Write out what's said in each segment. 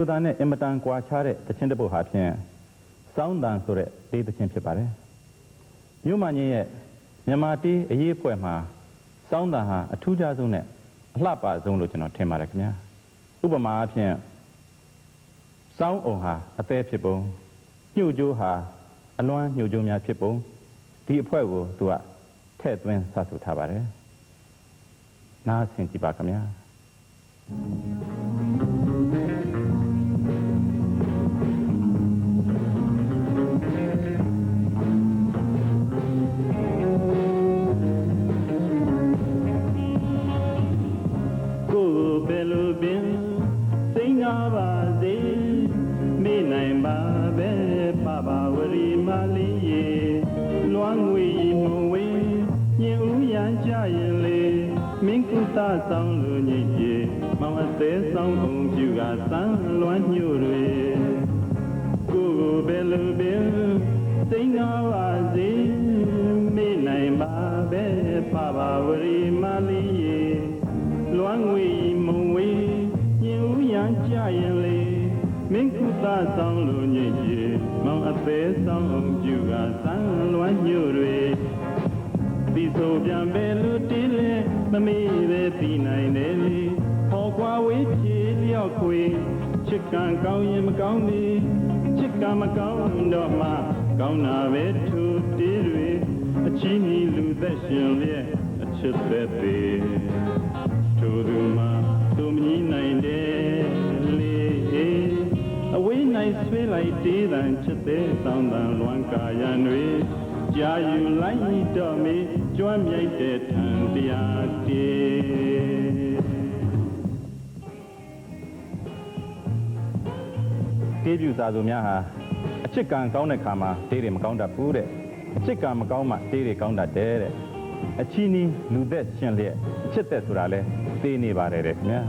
လူသားနဲ့အင်မတန်ကွာခြားတဲ့တခြင်းတစ်ပုဒ်ဟာဖြင့်စောင်းတန်ဆိုတဲ့တေးတခြင်းဖြစ်ပါတယ်မြို့မကြီးရဲ့မြန်မာတေးအရေးအဖွဲ့မှာစောင်းတန်ဟာအထူးခြားဆုံးနဲ့အလှပဆုံးလို့ကျွန်တော်ထင်ပါတယ်ခင်ဗျာဥပမာအဖြစ်စောင်းအောင်ဟာအသေးဖြစ်ပုံညှို့ကြိုးဟာအလွမ်းညှို့ကြိုးများဖြစ်ပုံဒီအဖွဲ့ကိုသူကထဲ့သွင်းစဆိုထားပါတယ်နားဆင်ကြည့်ပါခင်ဗျာ စိတ်ငါပါစေမေ့နိုင်ပါပဲပပဝရီမလေးရေလွမ်းငွေမဝေးညင်ဦးရန်ကြရင်လေမင်းကုသဆောင်လို့ညစ်ရေမောင်အသေးဆောင်အောင်ပြူကစမ်းလွမ်းညို့တွေကိုယ်ဘယ်လိုပင်စိတ်ငါပါစေမေ့နိုင်ပါပဲပပဝရီမ သဆောင်လို့ညစ်ရေမောင်အသေးဆောင်အောင်ပြူကစမ်းလွမ်းညို့တွေဒီဆိုပြန်ပဲလို့တီးလဲမမေ့ပဲပြီးနိုင်တယ်လေဟောကွာဝေးဖြေလျော့ခွေချစ်ကံကောင်းရင်မကောင်းနေချစ်ကံမကောင်းတော့မှကောင်းတာပဲထူတီးတွေအချီးနီလူသက်ရှင်လျက်အချစ်သက်သေး တေးတန်ချစ်သေးဆောင်တန်လွမ်းကာယံတွေကြာယူလိုက်တော့မေကျွမ်းမြိုက်တဲ့ထံတရားတေးတေးပြူစာသူများဟာအချစ်ကံကောင်းတဲ့ခါမှာတေးတွေမကောင်းတတ်ဘူးတဲ့အချစ်ကံမကောင်းမှတေးတွေကောင်းတတ်တယ်တဲ့အချီးနီးလူသက်ရှင်လျက်အချစ်သက်ဆိုတာလဲတေးနေပါတယ်တဲ့ခင်ဗျာ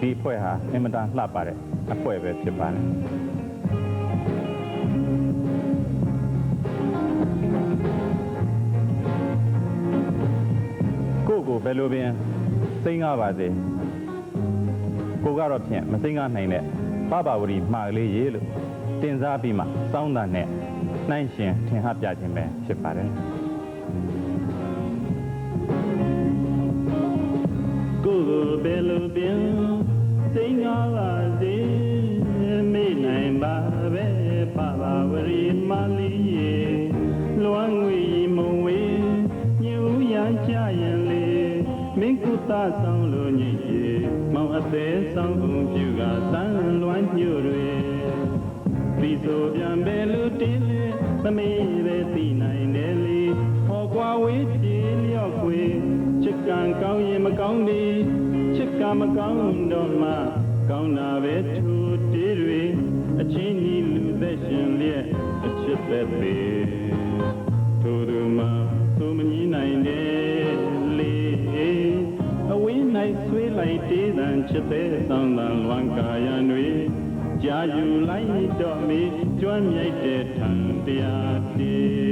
ဒီအဖွဲ့ဟာအင်မတန်လှပတဲ့အဖွဲ့ပဲဖြစ်ပါတယ် ဘယ်လိုပင်စိတ်ငါပါစေကိုကတော့ဖြင့်မစိတ်ငါနိုင်တဲ့ပပဝရီမှားကလေးရေလို့တင်စားပြီးမှစောင်းတာနဲ့နှိုင်းရှင်ထင်ဟပြခြင်းပဲဖြစ်ပါတယ်ကိုယ်ကိုဘယ်လိုပင်စိတ်ငါပါစေမေ့နိုင်ပါပဲပပဝရီမလေးရေလွမ်းငွေမုံဝေးညူရန်ကြရင်လေမင်း ကုသဆောင်လို့ညစ်ရေမောင်အသေးဆောင်အောင်ပြူကစမ်းလွမ်းညို့တွေဒီဆိုပြန်ပဲလို့တင်းလေမမေ့ပဲသိနိုင်တယ်လေဟောကွာဝေးပြေလျော့ခွေချစ်ကံကောင်းရင်မကောင်းဒီချစ်ကံမကောင်းတော့မှကောင်းတာပဲထူတေးတွေအချင်းကြီးလူသက်ရှင်လျက်အချစ်သက်ပေထိုသူမှာသူမကြီးနိုင်တ ဆွေးလိုက်တေးတန်ချစ်တဲ့ဆောင်တန်လွမ်းကာယံတွေကြာယူလိုက်တော့မေကျွမ်းမြိုက်တဲ့ထံတရားတေး